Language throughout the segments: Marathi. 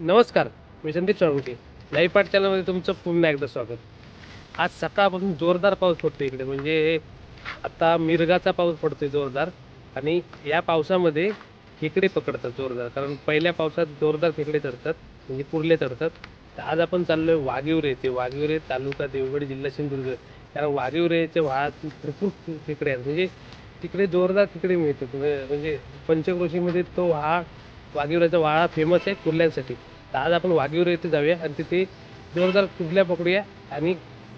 नमस्कार मी संदीप साळुंके. लाईव्ह पाठ चॅनलमध्ये तुमचं पुन्हा एकदा स्वागत. आज सकाळपासून जोरदार पाऊस पडतो इकडे. म्हणजे आता मिरगाचा पाऊस पडतो जोरदार आणि या पावसामध्ये खेकडे पकडतात जोरदार. कारण पहिल्या पावसात जोरदार खेकडे चढतात म्हणजे पुरले चढतात. तर आज आपण चाललोय वाघिवरे ते. वाघिवरे तालुका देवगड जिल्हा सिंधुदुर्ग. कारण वाघिवरेच्या वाहात भरपूर खेकडे आहेत. म्हणजे तिकडे जोरदार खेकडे मिळतात. म्हणजे पंचक्रोशीमध्ये तो वाहा वाघिवऱ्याचा वाळा फेमस आहे कुर्ल्यांसाठी. तर आज आपण वाघिवरे येथे जाऊया आणि तिथे जोरदार कुर्ल्या पकडूया आणि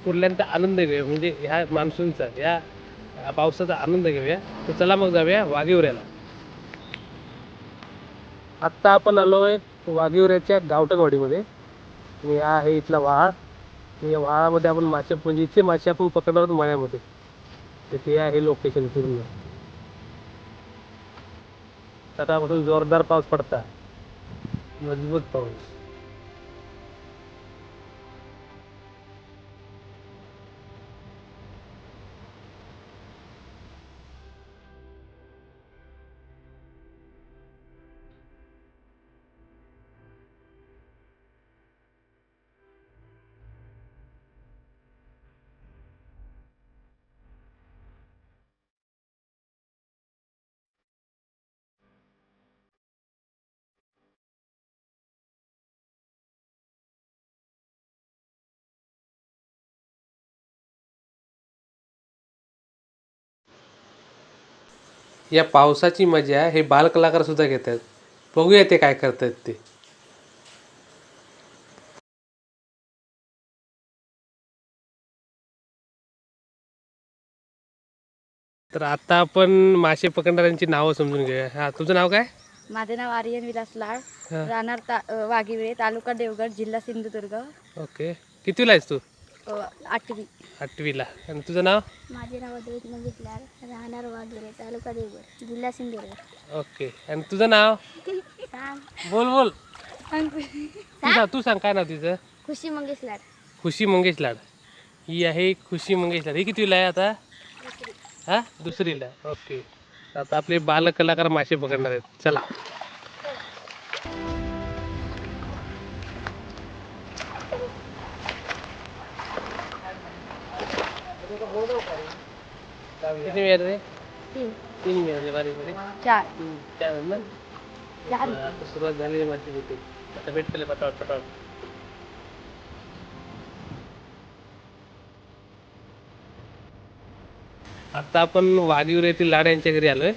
कुर्ल्यांचा आनंद घेऊया. म्हणजे ह्या मान्सूनचा या पावसाचा आनंद घेऊया. तर चला मग जाऊया वाघिवऱ्याला. आत्ता आपण आलोय वाघिवऱ्याच्या गावटकवाडीमध्ये आणि हा आहे इथला वाळा या वाळामध्ये आपण मासे म्हणजे इथे मासे आपण पकडणार आहोत मळ्यामध्ये. तर ते आहे लोकेशन पूर्ण. सकाळपासून जोरदार पाऊस पडता. मजबूत पाऊस या पावसाची मजा हे बालकलाकार सुद्धा घेतात. बघूया ते काय करतात ते. तर आता आपण मासे पकडणाऱ्यांची नावं समजून घेऊया. हा तुझं नाव काय? माझे नाव आर्यन विलास लाड. हा. राहणार ता अ, वाघिवळे तालुका देवगड जिल्हा सिंधुदुर्ग. ओके. कितीला आहेस तू? आठवी. आठवीला. आणि तुझं नाव? माझे नाव अद्वैत राहणार वाघिवळे तालुका देवगड जिल्हा सिंधुदुर्ग. ओके. आणि तुझं नाव? बोल बोल. तू सांग तू सांग काय नाव तिचं? खुशी मंगेश लाड खुशी मंगेश लाड ही आहे खुशी मंगेश लाड ही कितीला आहे आता? हा? दुसरीला. ओके. आता आपले बालकलाकार मासे पकडणार आहेत. चला. किती मिळाले तीन तीन मिळाले बारीक बारीक. चार. हम्म, चार ना? चार. आता सुरुवात झाली माझी होती आता भेटले पटावट पटावट आता आपण वाघीवर येथील लाड यांच्या घरी आलोय.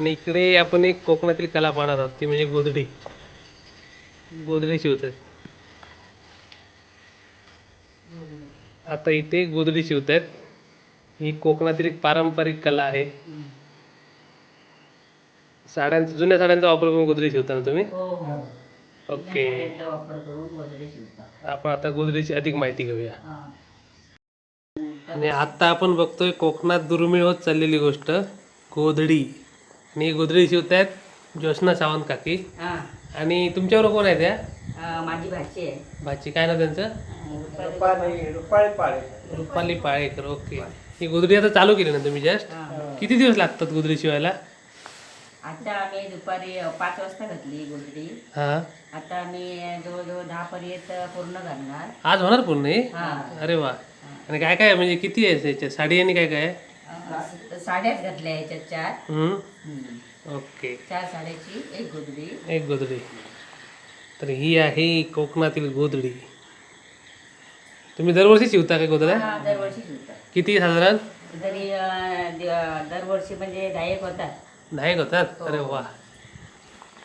आणि इकडे आपण एक कोकणातील कला पाहणार आहोत ती म्हणजे गोदडी गोदडी शिवतात आता इथे गोदडी शिवतात ही कोकणातील एक पारंपरिक कला आहे. साड्यांचा जुन्या साड्यांचा वापर करून गोदडी शिवता ना तुम्ही? ओके. आपण आता गोदडीची अधिक माहिती घेऊया. आणि आता आपण बघतोय कोकणात दुर्मिळ होत चाललेली गोष्ट गोधडी. आणि ही गोधडी शिवतायत ज्योत्ना सावंत काकी. आणि तुमच्यावर कोण आहे त्या? अं, माझी भाची आहे. भाची काय ना त्यांचं? रुपाली पाळेकर ओके. ही गोधडी आता चालू केली ना तुम्ही जस्ट किती दिवस लागतात गोधडी शिवायला? आता आम्ही दुपारी पाच वाजता घातली गोदडी. हा. आता आम्ही जवळजवळ दहा पर्यंत पूर्ण घालणार. आज होणार पूर्ण हे? हा. अरे वा. आणि काय काय आहे? म्हणजे किती आहे त्याच्या साडी आणि काय काय? आहे? अं, साड्याच घातल्या याच्यात चार. हम्म. हम्म. ओके. चार साड्याची एक गोदडी. एक गोधडी तर ही आहे कोकणातील गोधडी तुम्ही दरवर्षी शिवता का गोधड्या हा, दरवर्षी शिवतात किती साधारण तरी अं, द- दरवर्षी म्हणजे दहा एक होतात. नाही होतात? अरे वा.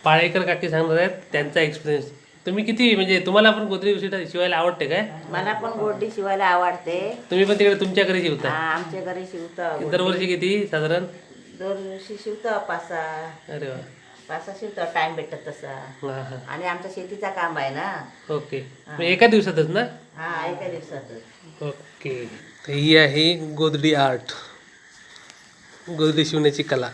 पाळेकर काकी सांगणार आहेत त्यांचा एक्सपिरियन्स तुम्ही किती म्हणजे तुम्हाला पण गोधडी शिवता शिवायला आवडते काय? मला पण गोदडी शिवायला आवडते. तुम्ही पण तिकडे तुमच्या घरी हा, शिवता आमच्या घरी शिवतो दरवर्षी किती साधारण? दरवर्षी शिवतो पाच सहा. अरे वा. पाच सहा शिवतो टाइम भेटत तसा. हा हा. आणि आमचा शेतीचा काम आहे ना. ओके. एका दिवसातच ना? हा एका दिवसातच. ओके. तर ही आहे गोधडी आर्ट. गोधडी शिवण्याची कला.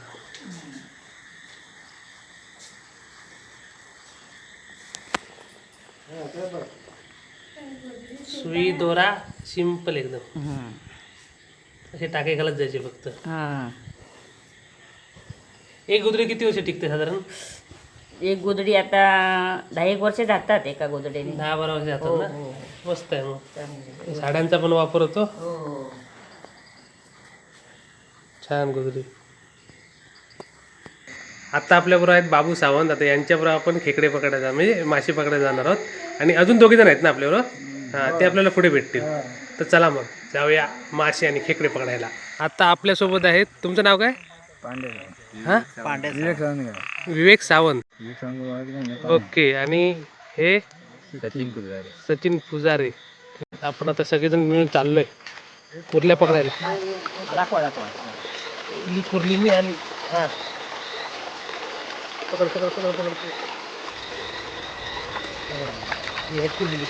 सुई दोरा सिंपल एकदम. असे टाके घालत जायचे फक्त. हा. एक गोदरी किती वर्ष टिकते साधारण? एक गोदडी आता दहा एक वर्ष जातात एका गोदडीने दहा बारा वर्ष हो, जातात ना? हो. मस्त आहे मग. साड्यांचा पण वापर होतो. हो. छान गुजरी आता आपल्याबरोबर आहेत बाबू सावंत. आता यांच्याबरोबर आपण खेकडे पकडायला म्हणजे मासे पकडायला जाणार आहोत. आणि अजून दोघे जण आहेत ना आपल्याबरोबर हां ते आपल्याला पुढे भेटतील. तर चला मग जाऊया मासे आणि खेकडे पकडायला. आता आपल्यासोबत आहेत तुमचं नाव काय? हां? विवेक सावंत. ओके आणि हे? सचिन पुजारी. आपण आता सगळेजण मिळून चाललोय. कुर्ल्या पकडायला. ही कुर्ली मी आणि हा. पकड पकड पकड पकड. ही आहे कुर्ली मी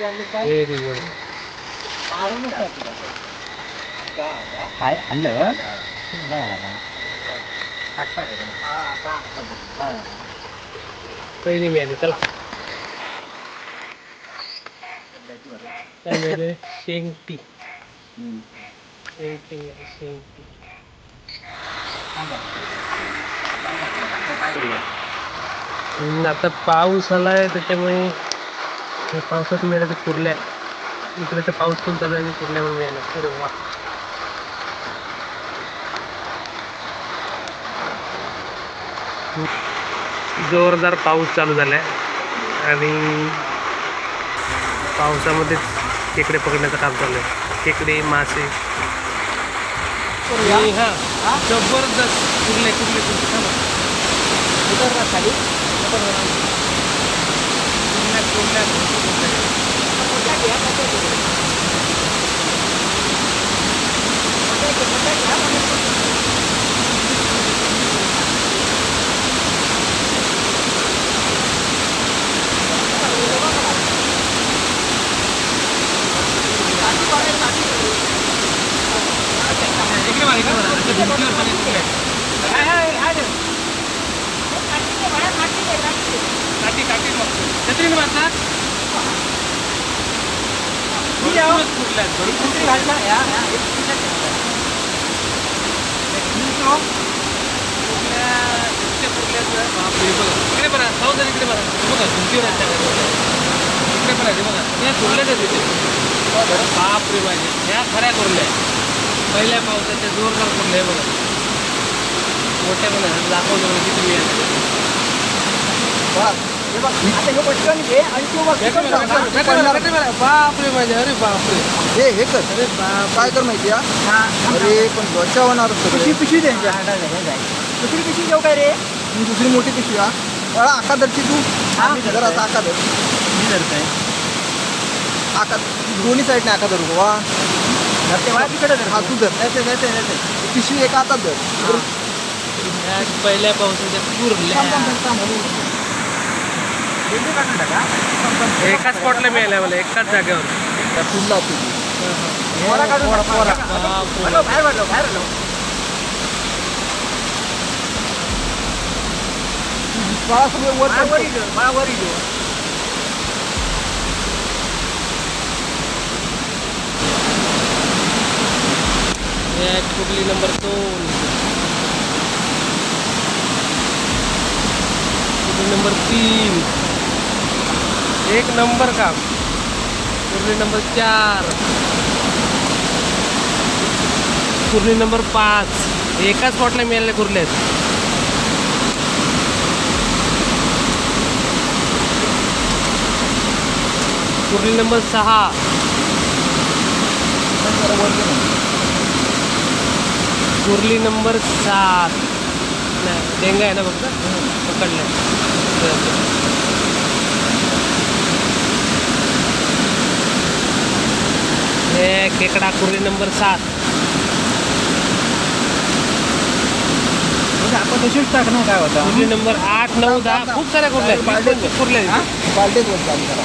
व्हेरी गुड पहिली मी आली चला? शेंगटी शेंगटी आता पाऊस आलाय त्याच्यामुळे हे पावसात मिळाल्या कुर्ल्या. इकडे तर पाऊस पण चालू आहे कुर्ल्या पण मिळाल्या अरे वा. जोरदार पाऊस चालू झालाय. आणि पावसामध्ये खेकडे पकडण्याचं काम चालू आहे. खेकडे मासे. हा जबरदस्त कुर्ले कुर्ले कुर्ले थांबा. कुर्ल्या, कुर्ल्या, कुर्ल्या. इकडे मार, इकडे मार. अच्छा, भिंतीवर पण एक कुर्ल्या. हाय, हाय, हाय रे. काठी काठी मारतो छत्रीने मारता भरपूरच कुर्ल्या आहेत, भरपूर. कुर्ल्या, इतक्या कुर्ल्या आहेत ना, बघा. इकडे बघा, सावधान इकडे बघा. बघा, त्या कुर्ल्या. इकडे पण आहे, हे बघा. या कुर्ल्याच आहेत इथे. बापरे माझे ह्या खऱ्या कुर्ल्या. पहिल्या पावसाच्या जोरदार कुर्ल्या बघा मोठ्या पण दाखवतो किती मिळाले बापरे माझे अरे बापरे. हे हे कर. अरे बाप काय कर माहिती अरे पण त्वचा होणार सगळे पिशवी द्यायची दुसरी पिशवी देऊ काय रे? ही दुसरी मोठी पिशवी हा आका धरची तू. जरा आता आका धर. मी धरतोय. आका दोन्ही साईडने आका धरू. वा. धरते मला तिकडे हा तू धर. पिशवी एका हातात धर. पहिल्या पावसाच्या मला एकाच जागेवर. फुलला तू बापरे. बाहेर वाढलो बाहेर आलो बाळा सगळे वर मला पडतो. वरी घेऊ मला वरी घेऊ हे आहे कुर्ली नंबर दोन कुर्ली नंबर तीन. एक नंबर काम कुर्ली नंबर चार. कुर्ली नंबर पाच. एकाच स्पॉटला मिळाले कुर्ल्या आहेत कुर्ली नंबर सहा. कुर्ली नंबर सात. नाही डेंगा आहे ना फक्त पकडलं हे खेकडा कुर्ली नंबर सात. आपण तशीच टाक ना काय होता? कुर्ली नंबर आठ नऊ दहा खूप साऱ्या कुर्ल्या आहेत. कुर्ल्या आहेत. वर चालू करा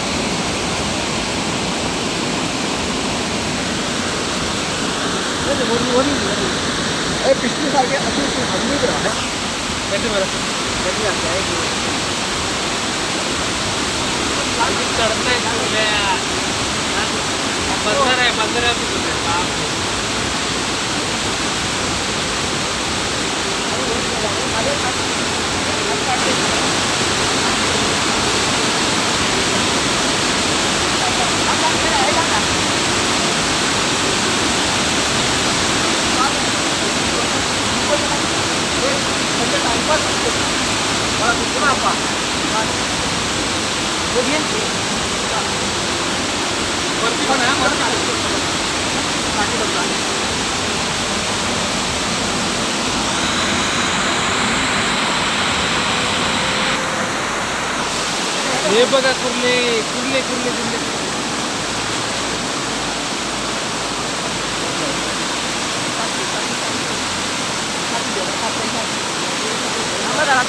ए पिशवी सारखे अशी हल्ली करा. कधी बरं. किती चढतायत कुर्ल्या. आहे बंदरातच होते बापरे. वरती पण आहे, वरती पण. हे बघा कुर्ले कुर्ले कुर्ले कुर्ले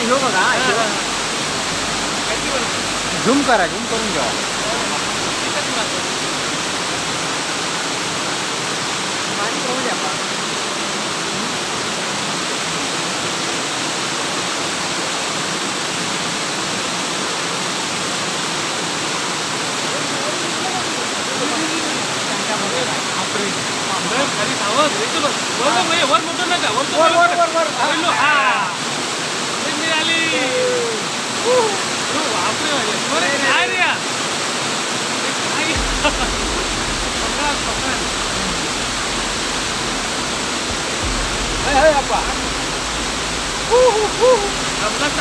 घेऊ बघा झूम करा झूम करून घ्या खाली सावध इथं बघ. वर बघ, म्हणजे वर मोठं नका वर तो वर, वर, वर, वर. हॅलो, हा ते मिळाली हो, बापरे वाले. बरं, काय रे या? ते काय? पकडा, पकडा. अपघात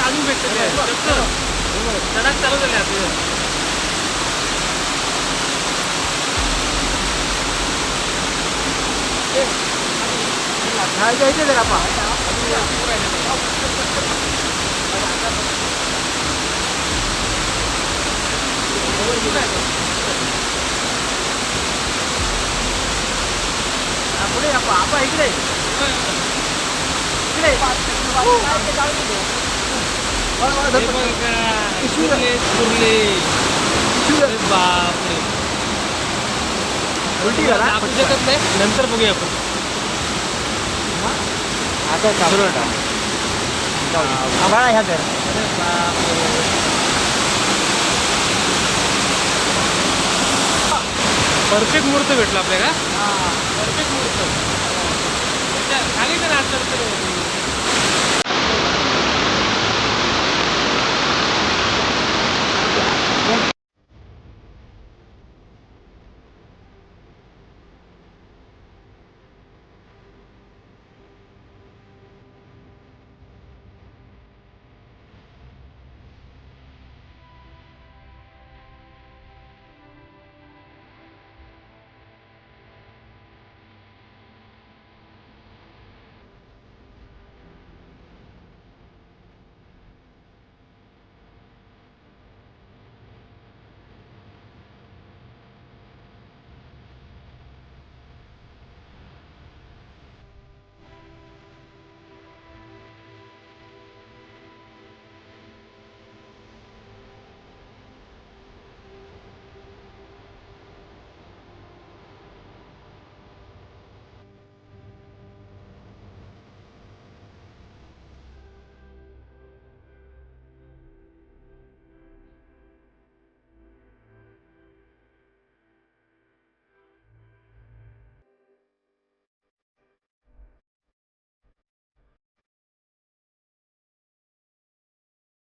अजून भेटते ते. चक्कर. चढाक चालू झाले आपले घ्यायचे जरा पा पुढे या पा आपा इकडे इकडे वर, वर, हे धर, धर. बघा, पिशवी कुर्ले, कुर्ले. अरे बापरे. उलटी करा. नाही. नंतर बघूया आपण. आता चालू आभाळा ह्या कर. परफेक्ट मुहूर्त भेटला आपल्याला.